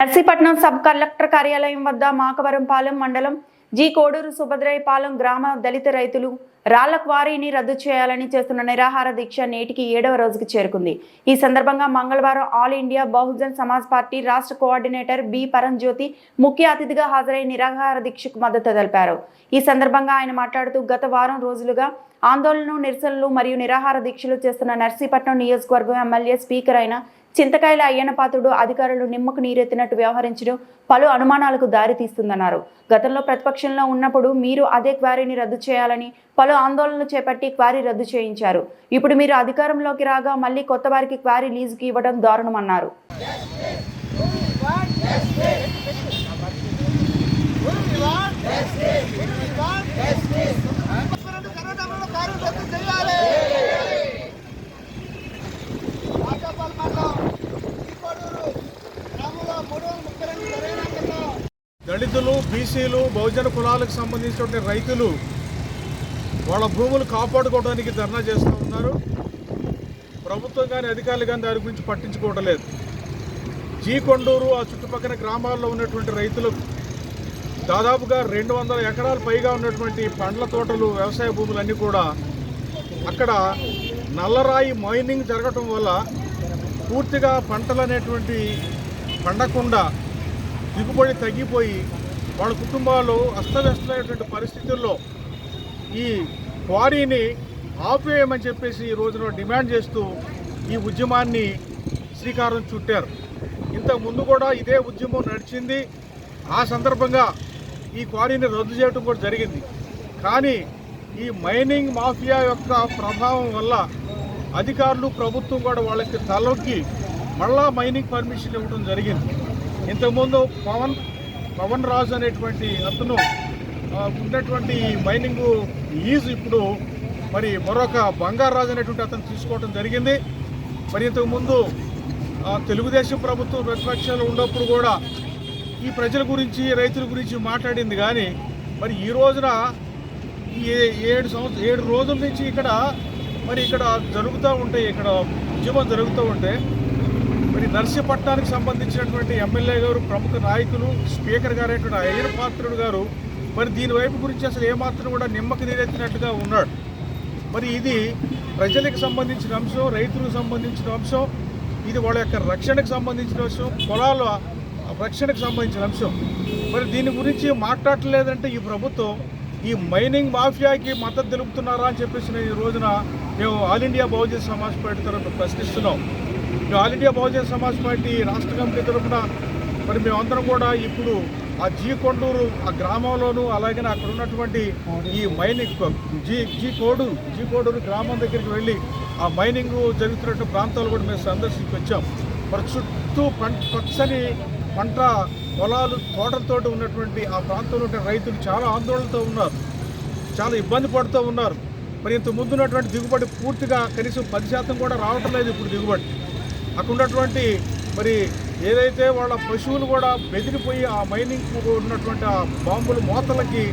Narsipatnam sub collector కార్యాలయం వద్ద మాకవరంపాలెం మండలం జి కోడూరు సుభద్రాయపాలెం గ్రామ దళిత రైతులు రాళ్ళ క్వారీని రద్దు చేయాలని చేస్తున్న నిరాహార దీక్ష నేటికి ఏడవ రోజుకి చేరుకుంది. ఈ సందర్భంగా మంగళవారం All India Bahujan Samaj Party రాష్ట్ర కోఆర్డినేటర్ బి పరంజ్యోతి ముఖ్య అతిథిగా హాజరై నిరాహార దీక్షకు మద్దతు తెలిపారు. ఈ సందర్భంగా ఆయన మాట్లాడుతూ గత వారం రోజులుగా ఆందోళనలు నిరసనలు మరియు నిరాహార దీక్షలు చేస్తున్న నర్సీపట్నం నియోజకవర్గం ఎమ్మెల్యే స్పీకర్ అయిన చింతకాయల అయ్యన్నపాత్రుడు అధికారులు నిమ్మకు నీరెత్తినట్టు వ్యవహరించడం పలు అనుమానాలకు దారితీస్తుందన్నారు గతంలో ప్రతిపక్షంలో ఉన్నప్పుడు మీరు అదే క్వారీని రద్దు చేయాలని పలు ఆందోళనలు చేపట్టి క్వారీ రద్దు చేయించారు. ఇప్పుడు మీరు అధికారంలోకి రాగా మళ్ళీ కొత్త వారికి క్వారీ లీజుకి ఇవ్వడం దారుణమన్నారు రెండు కర్ణాటకలో కారు రద్దు చేయాలి రాజపాల్ మండలం కోడూరు గ్రామంలో మూడు వందల ముప్పై రెండు సరైన అంకెతో దళితులు బీసీలు బహుజన కులాలకు సంబంధించినటువంటి రైతులు వాళ్ళ భూములు కాపాడుకోవడానికి ధర్నా చేస్తూ ఉన్నారు. ప్రభుత్వం కానీ అధికారులు కానీ దాని గురించి పట్టించుకోవడం లేదు. జీ కొండూరు ఆ చుట్టుపక్కల గ్రామాల్లో ఉన్నటువంటి రైతులకు దాదాపుగా రెండు వందల ఎకరాలు పైగా ఉన్నటువంటి పండ్ల తోటలు వ్యవసాయ భూములన్నీ కూడా అక్కడ నల్లరాయి మైనింగ్ జరగటం వల్ల పూర్తిగా పంటలు అనేటువంటి పండకుండా దిగుబడి తగ్గిపోయి వాళ్ళ కుటుంబాలు అస్తవ్యస్తమైనటువంటి పరిస్థితుల్లో ఈ క్వారీని ఆపేయమని చెప్పేసి ఈ రోజున డిమాండ్ చేస్తూ ఈ ఉద్యమాన్ని శ్రీకారం చుట్టారు. ఇంతకు ముందు కూడా ఇదే ఉద్యమం నడిచింది. ఆ సందర్భంగా ఈ క్వారీని రద్దు చేయడం కూడా జరిగింది. కానీ ఈ మైనింగ్ మాఫియా యొక్క ప్రభావం వల్ల అధికారులు ప్రభుత్వం కూడా వాళ్ళకి తలొక్కి మళ్ళా మైనింగ్ పర్మిషన్ ఇవ్వడం జరిగింది. ఇంతకుముందు పవన్ పవన్ రాజు అనేటువంటి అతను ఆ, ఉన్నటువంటి మైనింగ్ ఈజ్ ఇప్పుడు మరి మరొక బంగారు రాజు అనేటువంటి అతను తీసుకోవడం జరిగింది. మరి ఇంతకుముందు తెలుగుదేశం ప్రభుత్వం ప్రతిపక్షాలు ఉన్నప్పుడు కూడా ఈ ప్రజల గురించి రైతుల గురించి మాట్లాడింది కానీ మరి ఈ రోజున ఈ ఏ- ఏడు సంవత్సరం ఏడు రోజుల నుంచి ఇక్కడ మరి ఇక్కడ జరుగుతూ ఉంటాయి ఇక్కడ ఉద్యమం జరుగుతూ ఉంటే నర్సీపట్నానికి సంబంధించినటువంటి ఎమ్మెల్యే గారు ప్రముఖ నాయకులు స్పీకర్ గారైనటువంటి అయ్యన పాత్రుడు గారు మరి దీని వైపు గురించి అసలు ఏమాత్రం కూడా నిమ్మకి నీరెత్తినట్టుగా ఉన్నాడు. మరి ఇది ప్రజలకు సంబంధించిన అంశం రైతులకు సంబంధించిన అంశం ఇది వాళ్ళ యొక్క రక్షణకు సంబంధించిన అంశం పొలాల రక్షణకు సంబంధించిన అంశం. మరి దీని గురించి మాట్లాడలేదంటే ఈ ప్రభుత్వం ఈ మైనింగ్ మాఫియాకి మద్దతు తెలుపుతున్నారా అని చెప్పేసి ఈ రోజున మేము All India Bahujan Samaj Party తరఫున ప్రశ్నిస్తున్నాం. మేము All India Bahujan Samaj Party రాష్ట్ర కమిటీ తరఫున మరి మేమందరం కూడా ఇప్పుడు ఆ జీ కొండూరు ఆ గ్రామంలోను అలాగే అక్కడ ఉన్నటువంటి ఈ mining G G Koduru G Koduru గ్రామం దగ్గరికి వెళ్ళి ఆ మైనింగ్ జరుగుతున్నట్టు ప్రాంతాలు కూడా మేము సందర్శించి వచ్చాం. మరి చుట్టూ పచ్చని పంట పొలాలు తోటలతో ఉన్నటువంటి ఆ ప్రాంతంలో ఉండే రైతులు చాలా ఆందోళనతో ఉన్నారు. చాలా ఇబ్బంది పడుతూ ఉన్నారు. మరి ఇంత ముందు ఉన్నటువంటి దిగుబడి పూర్తిగా కనీసం పది శాతం కూడా రావటం లేదు ఇప్పుడు దిగుబడి. అక్కడ ఉన్నటువంటి మరి ఏదైతే వాళ్ళ పశువులు కూడా బెదిరిపోయి ఆ మైనింగ్ ఉన్నటువంటి ఆ బాంబుల మోతలకి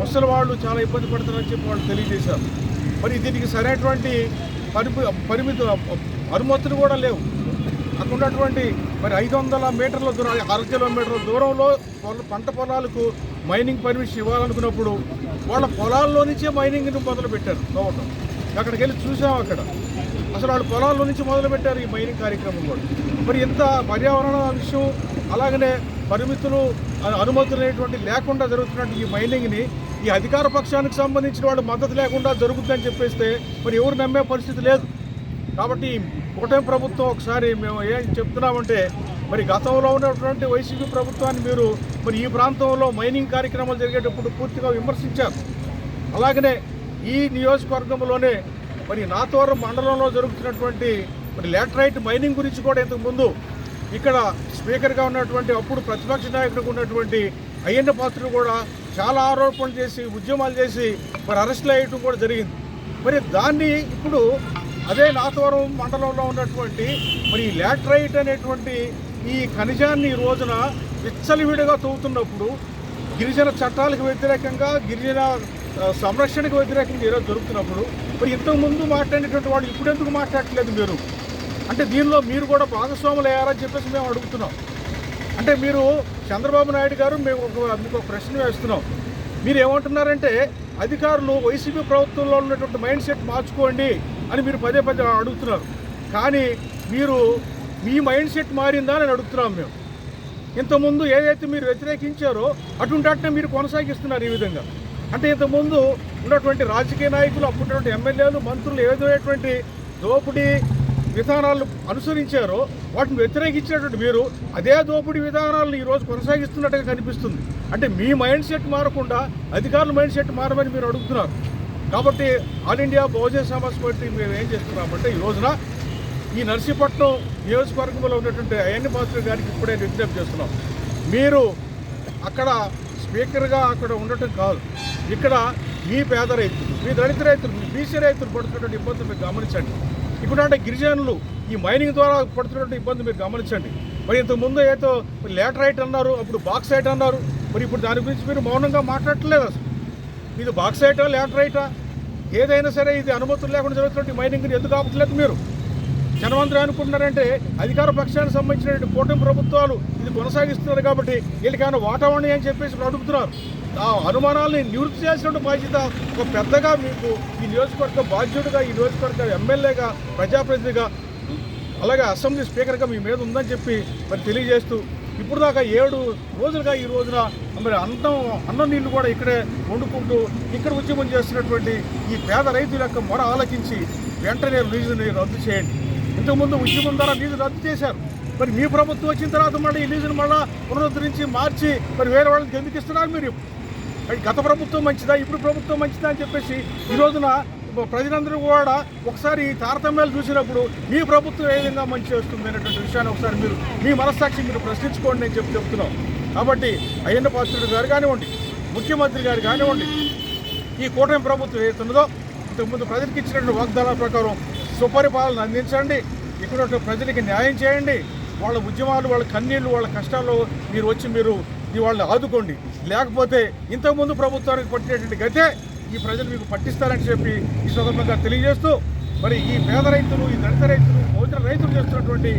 ముసలి వాళ్ళు చాలా ఇబ్బంది పడుతున్నారని చెప్పి వాళ్ళు తెలియజేశారు. మరి దీనికి సరైనటువంటి పరిమి పరిమితి అనుమతులు కూడా లేవు. అక్కడ ఉన్నటువంటి మరి ఐదు వందల మీటర్ల దూరం అర కిలోమీటర్ల దూరంలో వాళ్ళ పంట పొలాలకు మైనింగ్ పర్మిషన్ ఇవ్వాలనుకున్నప్పుడు వాళ్ళ పొలాల్లో నుంచే మైనింగ్ని మొదలుపెట్టారు గవర్నమెంట్. అక్కడికి వెళ్ళి చూసాం అక్కడ. అసలు వాళ్ళు పొలాల్లో నుంచి మొదలుపెట్టారు ఈ మైనింగ్ కార్యక్రమం కూడా. మరి ఇంత పర్యావరణ విషయం అలాగనే పరిమితులు అనుమతులు అనేటువంటి లేకుండా జరుగుతున్నటువంటి ఈ మైనింగ్ని ఈ అధికార పక్షానికి సంబంధించిన వాళ్ళు మద్దతు లేకుండా జరుగుతుందని చెప్పేస్తే మరి ఎవరు నమ్మే పరిస్థితి లేదు. కాబట్టి కూటమి ప్రభుత్వం ఒకసారి మేము ఏం చెప్తున్నామంటే మరి గతంలో ఉన్నటువంటి వైసీపీ ప్రభుత్వాన్ని మీరు మరి ఈ ప్రాంతంలో మైనింగ్ కార్యక్రమాలు జరిగేటప్పుడు పూర్తిగా విమర్శించారు. అలాగనే ఈ నియోజకవర్గంలోనే మరి నాతోరం మండలంలో జరుగుతున్నటువంటి మరి లాటరైట్ మైనింగ్ గురించి కూడా ఇంతకుముందు ఇక్కడ స్పీకర్గా ఉన్నటువంటి అప్పుడు ప్రతిపక్ష నాయకుడికి ఉన్నటువంటి అయ్యన్న పాత్రుడు కూడా చాలా ఆరోపణలు చేసి ఉద్యమాలు చేసి మరి అరెస్టులు అయ్యటం కూడా జరిగింది. మరి దాన్ని ఇప్పుడు అదే నాతవరం మండలంలో ఉన్నటువంటి మరి లాటరైట్ అనేటువంటి ఈ ఖనిజాన్ని ఈ రోజున విచ్చలవిడిగా తవ్వుతున్నప్పుడు గిరిజన చట్టాలకు వ్యతిరేకంగా గిరిజన సంరక్షణకు వ్యతిరేకంగా ఈరోజు జరుగుతున్నప్పుడు మరి ఇంతకుముందు మాట్లాడినటువంటి వాళ్ళు ఇప్పుడు ఎందుకు మాట్లాడట్లేదు మీరు? అంటే దీనిలో మీరు కూడా భాగస్వాములు అయ్యారని చెప్పేసి మేము అడుగుతున్నాం. అంటే మీరు చంద్రబాబు నాయుడు గారు మేము ఒక మీకు ఒక ప్రశ్న వేస్తున్నాం. మీరు ఏమంటున్నారంటే అధికారులు వైసీపీ ప్రభుత్వంలో ఉన్నటువంటి మైండ్ సెట్ మార్చుకోండి అని మీరు పదే పదే అడుగుతున్నారు. కానీ మీరు మీ మైండ్ సెట్ మారిందా అని అడుగుతున్నాం మేము. ఇంతకుముందు ఏదైతే మీరు వ్యతిరేకించారో అటువంటి మీరు కొనసాగిస్తున్నారు ఈ విధంగా. అంటే ఇంతకుముందు ఉన్నటువంటి రాజకీయ నాయకులు అప్పుడున్నటువంటి ఎమ్మెల్యేలు మంత్రులు ఏదైనటువంటి దోపిడీ విధానాలు అనుసరించారో వాటిని వ్యతిరేకించినటువంటి మీరు అదే దోపిడీ విధానాలను ఈరోజు కొనసాగిస్తున్నట్టుగా కనిపిస్తుంది. అంటే మీ మైండ్ సెట్ మారకుండా అధికారుల మైండ్ సెట్ మారమని మీరు అడుగుతున్నారు. కాబట్టి All India Bahujan Samaj Party మేము ఏం చేస్తున్నామంటే ఈ రోజున ఈ నర్సీపట్నం నియోజకవర్గంలో ఉన్నటువంటి అయన్ని పాత్ర గారికి ఇప్పుడే విజ్ఞప్తి చేస్తున్నాం. మీరు అక్కడ స్పీకర్గా అక్కడ ఉండటం కాదు. ఇక్కడ మీ పేద రైతులు మీ దళిత రైతులు మీ బీసీ రైతులు పడుతున్నటువంటి ఇబ్బందులు మీరు గమనించండి. ఇప్పుడు అంటే గిరిజనులు ఈ మైనింగ్ ద్వారా పడుతున్నటువంటి ఇబ్బంది మీరు గమనించండి. మరి ఇంతకుముందు ఏదో ఏదో లేటరైట్ అన్నారు అప్పుడు బాక్సైట్ అన్నారు మరి ఇప్పుడు దాని గురించి మీరు మౌనంగా మాట్లాడట్లేదు అసలు. ఇది బాక్సైటా లేటరైటా ఏదైనా సరే ఇది అనుమతులు లేకుండా జరుగుతున్నటువంటి మైనింగ్ని ఎందుకు ఆపట్లేదు మీరు? జనమందరూ అనుకుంటున్నారంటే అధికార పక్షానికి సంబంధించినటువంటి కూటమి ప్రభుత్వాలు ఇది కొనసాగిస్తున్నారు కాబట్టి వీళ్ళకైనా వాటావణి అని చెప్పేసి అడుగుతున్నారు. ఆ అనుమానాల్ని నివృత్తి చేసినటువంటి బాధ్యత ఒక పెద్దగా మీకు ఈ నియోజకవర్గ బాధ్యుడిగా ఈ నియోజకవర్గ ఎమ్మెల్యేగా ప్రజాప్రతినిధిగా అలాగే అసెంబ్లీ స్పీకర్గా మీ మీద ఉందని చెప్పి మరి తెలియజేస్తూ ఇప్పుడు దాకా ఏడు రోజులుగా ఈ రోజున మరి అన్నం అన్నం నీళ్ళు కూడా ఇక్కడే వండుకుంటూ ఇక్కడ ఉద్యమం చేస్తున్నటువంటి ఈ పేద రైతుల యొక్క మొర ఆలకించి వెంటనే రిలీజ్ని రద్దు చేయండి. ఇంతకుముందు ఉద్యమం ద్వారా లీజు రద్దు చేశారు. మరి మీ ప్రభుత్వం వచ్చిన తర్వాత మళ్ళీ ఈ లీజును మళ్ళీ పునరుద్ధరించి మార్చి మరి వేరే వాళ్ళకి ఎందుకు ఇస్తున్నారు మీరు. మరి గత ప్రభుత్వం మంచిదా ఇప్పుడు ప్రభుత్వం మంచిదా అని చెప్పేసి ఈ రోజున ప్రజలందరూ కూడా ఒకసారి ఈ తారతమ్యాలు చూసినప్పుడు మీ ప్రభుత్వం ఏ విధంగా మంచి చేస్తుంది అనేటువంటి విషయాన్ని ఒకసారి మీరు మీ మనస్సాక్షి మీరు ప్రశ్నించుకోండి నేను చెప్పి చెప్తున్నాం. కాబట్టి అయ్యన్న పాత్రుడు గారు కానివ్వండి ముఖ్యమంత్రి గారు కానివ్వండి ఈ కూటమి ప్రభుత్వం ఏతున్నదో ఇంతకుముందు ప్రజలకు ఇచ్చినటువంటి వాగ్దానాల ప్రకారం సుపరిపాలన అందించండి. ఇక్కడ ప్రజలకి న్యాయం చేయండి. వాళ్ళ ఉద్యమాలు వాళ్ళ కన్నీళ్ళు వాళ్ళ కష్టాలు మీరు వచ్చి మీరు ఈ వాళ్ళని ఆదుకోండి. లేకపోతే ఇంతకుముందు ప్రభుత్వానికి పట్టినటువంటి గతే ఈ ప్రజలు మీకు పట్టిస్తారని చెప్పి ఈ సందర్భంగా తెలియజేస్తూ మరి ఈ పేద రైతులు ఈ దళిత రైతులు బహుజన రైతులు చేస్తున్నటువంటి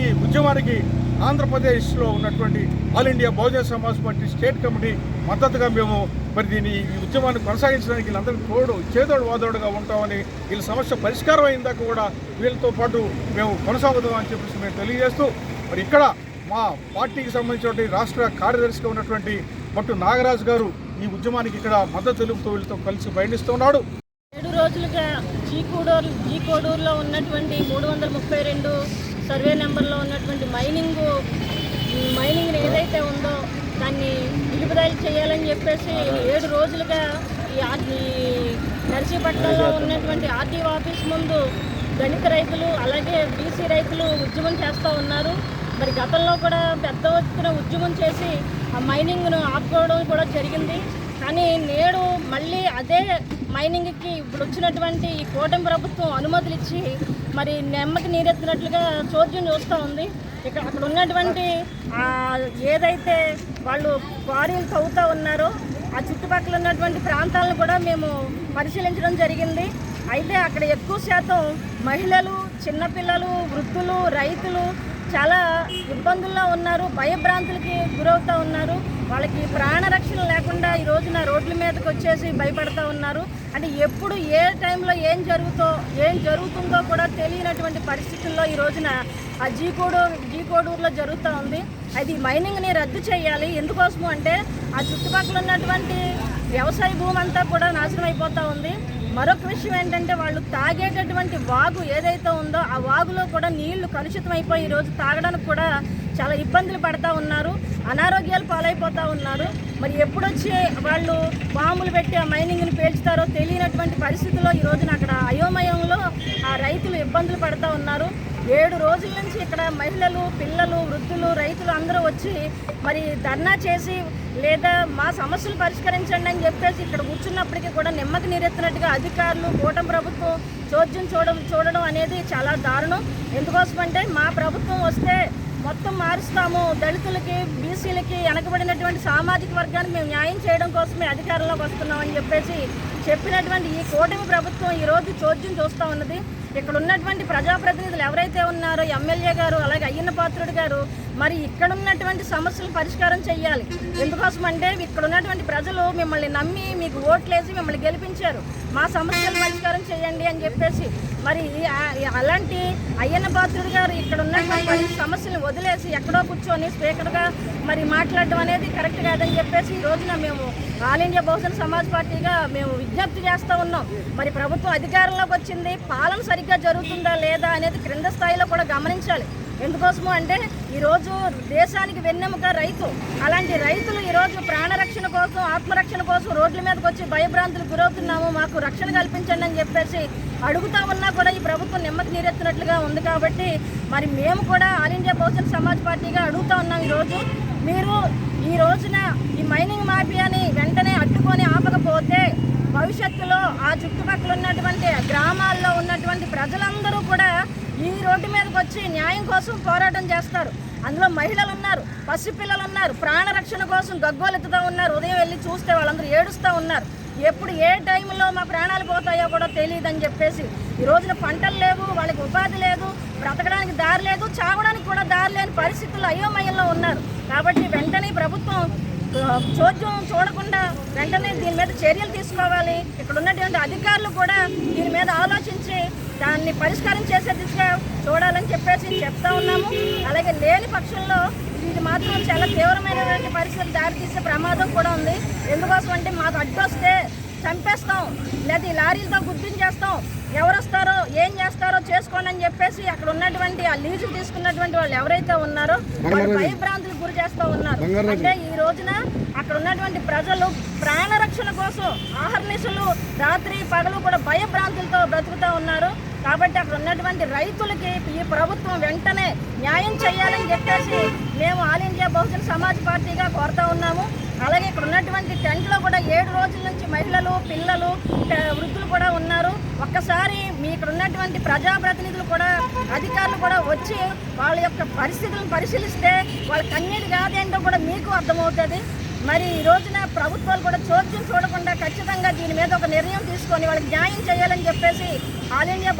ఈ ఉద్యమానికి ఆంధ్రప్రదేశ్లో ఉన్నటువంటి All India Bahujan Samaj Party state committee మద్దతుగా మేము మరి దీన్ని ఈ ఉద్యమాన్ని కొనసాగించడానికి వీళ్ళందరికీ తోడు చేదోడు వాదోడుగా ఉంటామని వీళ్ళ సమస్య పరిష్కారం అయిందాక కూడా వీళ్ళతో పాటు మేము కొనసాగుదాం అని చెప్పేసి మేము తెలియజేస్తూ మరి ఇక్కడ మా పార్టీకి సంబంధించినటువంటి రాష్ట్ర కార్యదర్శిగా ఉన్నటువంటి మట్టు నాగరాజు గారు ఈ ఉద్యమానికి ఇక్కడ మద్దతు తెలుపుతూ వీళ్ళతో కలిసి పయనిస్తున్నాడు. ఏడు రోజులుగా జీ కోడూరు జీ కోడూరులో ఉన్నటువంటి మూడు వందల ముప్పై రెండు సర్వే నెంబర్లో ఉన్నటువంటి మైనింగ్ మైనింగ్ ఏదైతే ఉందో దాన్ని నిలుపుదల చేయాలని చెప్పేసి ఏడు రోజులుగా ఈ నర్సీపట్నంలో ఉన్నటువంటి ఆర్టీఓ ఆఫీస్ ముందు గణిత రైతులు అలాగే బీసీ రైతులు ఉద్యమం చేస్తూ ఉన్నారు. మరి గతంలో కూడా పెద్ద ఎత్తున ఉద్యమం చేసి ఆ మైనింగ్ను ఆపుకోవడం కూడా జరిగింది. కానీ నేడు మళ్ళీ అదే మైనింగ్కి ఇప్పుడు వచ్చినటువంటి ఈ కూటమి ప్రభుత్వం అనుమతులు ఇచ్చి మరి నెమ్మకి నీరెత్తినట్లుగా చోద్యం చూస్తూ ఉంది. ఇక్కడ అక్కడ ఉన్నటువంటి ఏదైతే వాళ్ళు క్వారీలు తవ్వుతూ ఉన్నారో ఆ చుట్టుపక్కల ఉన్నటువంటి ప్రాంతాలను కూడా మేము పరిశీలించడం జరిగింది. అయితే అక్కడ ఎక్కువ శాతం మహిళలు చిన్నపిల్లలు వృద్ధులు రైతులు చాలా ఇబ్బందుల్లో ఉన్నారు భయభ్రాంతులకి గురవుతూ ఉన్నారు. వాళ్ళకి ప్రాణరక్షణ లేకుండా ఈ రోజున రోడ్ల మీదకి వచ్చేసి భయపడతా ఉన్నారు. అంటే ఎప్పుడు ఏ టైంలో ఏం జరుగుతో ఏం జరుగుతుందో కూడా తెలియనటువంటి పరిస్థితుల్లో ఈ రోజున ఆ జీకోడు జీకోడూరులో జరుగుతూ ఉంది. అది మైనింగ్ని రద్దు చేయాలి. ఎందుకోసము అంటే ఆ చుట్టుపక్కల ఉన్నటువంటి వ్యవసాయ భూమి అంతా కూడా నాశనం అయిపోతూ ఉంది. మరొక విషయం ఏంటంటే వాళ్ళు తాగేటటువంటి వాగు ఏదైతే ఉందో ఆ వాగులో కూడా నీళ్ళు కలుషితం అయిపోయి ఈరోజు తాగడానికి కూడా చాలా ఇబ్బందులు పడతా ఉన్నారు. అనారోగ్యాలు పాలైపోతూ ఉన్నారు మరి ఎప్పుడొచ్చి వాళ్ళు బాంబులు పెట్టి ఆ మైనింగ్ని పేల్చుతారో తెలియనటువంటి పరిస్థితుల్లో ఈ రోజున అక్కడ అయోమయంలో ఆ రైతులు ఇబ్బందులు పడతా ఉన్నారు. ఏడు రోజుల నుంచి ఇక్కడ మహిళలు పిల్లలు వృద్ధులు రైతులు అందరూ వచ్చి మరి ధర్నా చేసి లేదా మా సమస్యలు పరిష్కరించండి అని చెప్పేసి ఇక్కడ కూర్చున్నప్పటికీ కూడా నెమ్మకి నీరెత్తినట్టుగా అధికారులు కూటమి ప్రభుత్వం చోద్యం చూడ చూడడం అనేది చాలా దారుణం. ఎందుకోసమంటే మా ప్రభుత్వం వస్తే మొత్తం మారుస్తాము. దళితులకి బీసీలకి వెనకబడినటువంటి సామాజిక వర్గానికి మేము న్యాయం చేయడం కోసమే అధికారంలోకి వస్తున్నామని చెప్పేసి చెప్పినటువంటి ఈ కూటమి ప్రభుత్వం ఈరోజు చోద్యం చూస్తూ ఉన్నది. ఇక్కడ ఉన్నటువంటి ప్రజాప్రతినిధులు ఎవరైతే ఉన్నారో ఎమ్మెల్యే గారు అలాగే అయ్యన్న పాత్రుడు గారు మరి ఇక్కడ ఉన్నటువంటి సమస్యలు పరిష్కారం చేయాలి ఎందుకోసం అంటే ఇక్కడ ఉన్నటువంటి ప్రజలు మిమ్మల్ని నమ్మి మీకు ఓట్లేసి మిమ్మల్ని గెలిపించారు. మా సమస్యలు పరిష్కారం చేయండి అని చెప్పేసి మరి అలాంటి అయ్యన్న పాత్రుడు గారు ఇక్కడ ఉన్నటువంటి సమస్యలు వదిలేసి ఎక్కడో కూర్చొని స్పీకర్గా మరి మాట్లాడడం అనేది కరెక్ట్ కాదని చెప్పేసి ఈ రోజున మేము ఆల్ ఇండియా బహుజన సమాజ్ పార్టీగా మేము విజ్ఞప్తి చేస్తూ ఉన్నాం. మరి ప్రభుత్వం అధికారంలోకి వచ్చింది. పాలన సరిగ్గా జరుగుతుందా లేదా అనేది క్రింద స్థాయిలో కూడా గమనించాలి. ఎందుకోసము అంటే ఈరోజు దేశానికి వెన్నెముక రైతు. అలాంటి రైతులు ఈరోజు ప్రాణరక్షణ కోసం ఆత్మరక్షణ కోసం రోడ్ల మీదకి వచ్చి భయభ్రాంతులు గురవుతున్నాము. మాకు రక్షణ కల్పించండి అని చెప్పేసి అడుగుతా ఉన్నా కూడా ఈ ప్రభుత్వం నెమ్మది నీరెత్తినట్లుగా ఉంది కాబట్టి మరి మేము కూడా ఆల్ ఇండియా బహుజన సమాజ్ పార్టీగా అడుగుతా ఉన్నాం ఈరోజు. మీరు ఈ రోజున ఈ మైనింగ్ మాఫియాని వెంటనే అడ్డుకొని ఆపకపోతే భవిష్యత్తులో ఆ చుట్టుపక్కల ఉన్నటువంటి గ్రామాల్లో ఉన్నటువంటి ప్రజలందరూ కూడా ఈ రోడ్డు మీదకి వచ్చి న్యాయం కోసం పోరాటం చేస్తారు. అందులో మహిళలు ఉన్నారు పసిపిల్లలు ఉన్నారు ప్రాణరక్షణ కోసం గగ్గోలెత్తుతూ ఉన్నారు. ఉదయం వెళ్ళి చూస్తే వాళ్ళందరూ ఏడుస్తూ ఉన్నారు. ఎప్పుడు ఏ టైంలో మా ప్రాణాలు పోతాయో కూడా తెలియదని చెప్పేసి ఈ రోజున పంటలు లేవు వాళ్ళకి ఉపాధి లేదు బ్రతకడానికి దారి లేదు చావడానికి కూడా దారి లేని పరిస్థితుల్లో అయోమయంలో ఉన్నారు. కాబట్టి వెంటనే ప్రభుత్వం చోద్యం చూడకుండా వెంటనే దీని మీద చర్యలు తీసుకోవాలి. ఇక్కడ ఉన్నటువంటి అధికారులు కూడా దీని మీద ఆలోచించి దాన్ని పరిష్కారం చేసే దిశగా చూడాలని చెప్పేసి చెప్తా ఉన్నాము. అలాగే లేని పక్షంలో ఇది మాత్రం చాలా తీవ్రమైనటువంటి పరిస్థితులు దారితీసే ప్రమాదం కూడా ఉంది. ఎందుకోసం అంటే మాకు అడ్డొస్తే చంపేస్తాం. లేదా ఈ లారీలతో గుర్తించేస్తాం ఎవరు వస్తారో ఏం చేస్తారో చేసుకోండి అని చెప్పేసి అక్కడ ఉన్నటువంటి ఆ లీజు తీసుకున్నటువంటి వాళ్ళు ఎవరైతే ఉన్నారో వాళ్ళు భయభ్రాంతులకు గురి చేస్తూ ఉన్నారు. అంటే ఈ రోజున అక్కడ ఉన్నటువంటి ప్రజలు ప్రాణరక్షణ కోసం ఆహర్నిశలు రాత్రి పగలు కూడా భయభ్రాంతులతో బ్రతుకుతూ ఉన్నారు. కాబట్టి అక్కడ ఉన్నటువంటి రైతులకి ఈ ప్రభుత్వం వెంటనే న్యాయం చేయాలని చెప్పేసి మేము ఆల్ ఇండియా బహుజన సమాజ్ పార్టీగా కోరుతా ఉన్నాము. అలాగే ఇక్కడ ఉన్నటువంటి టెంట్లో కూడా ఏడు రోజుల నుంచి మహిళలు పిల్లలు వృద్ధులు కూడా ఉన్నారు. ఒక్కసారి మీ ఇక్కడ ఉన్నటువంటి ప్రజాప్రతినిధులు కూడా అధికారులు కూడా వచ్చి వాళ్ళ యొక్క పరిస్థితులను పరిశీలిస్తే వాళ్ళ కన్నీటి కాదేంటో కూడా మీకు అర్థమవుతుంది. మరి ఈ రోజున ప్రభుత్వాలు కూడా చోద్యం చూడకుండా ఖచ్చితంగా దీని మీద ఒక నిర్ణయం తీసుకొని వాళ్ళకి న్యాయం చేయాలని చెప్పేసి ఆల్ ఇండియా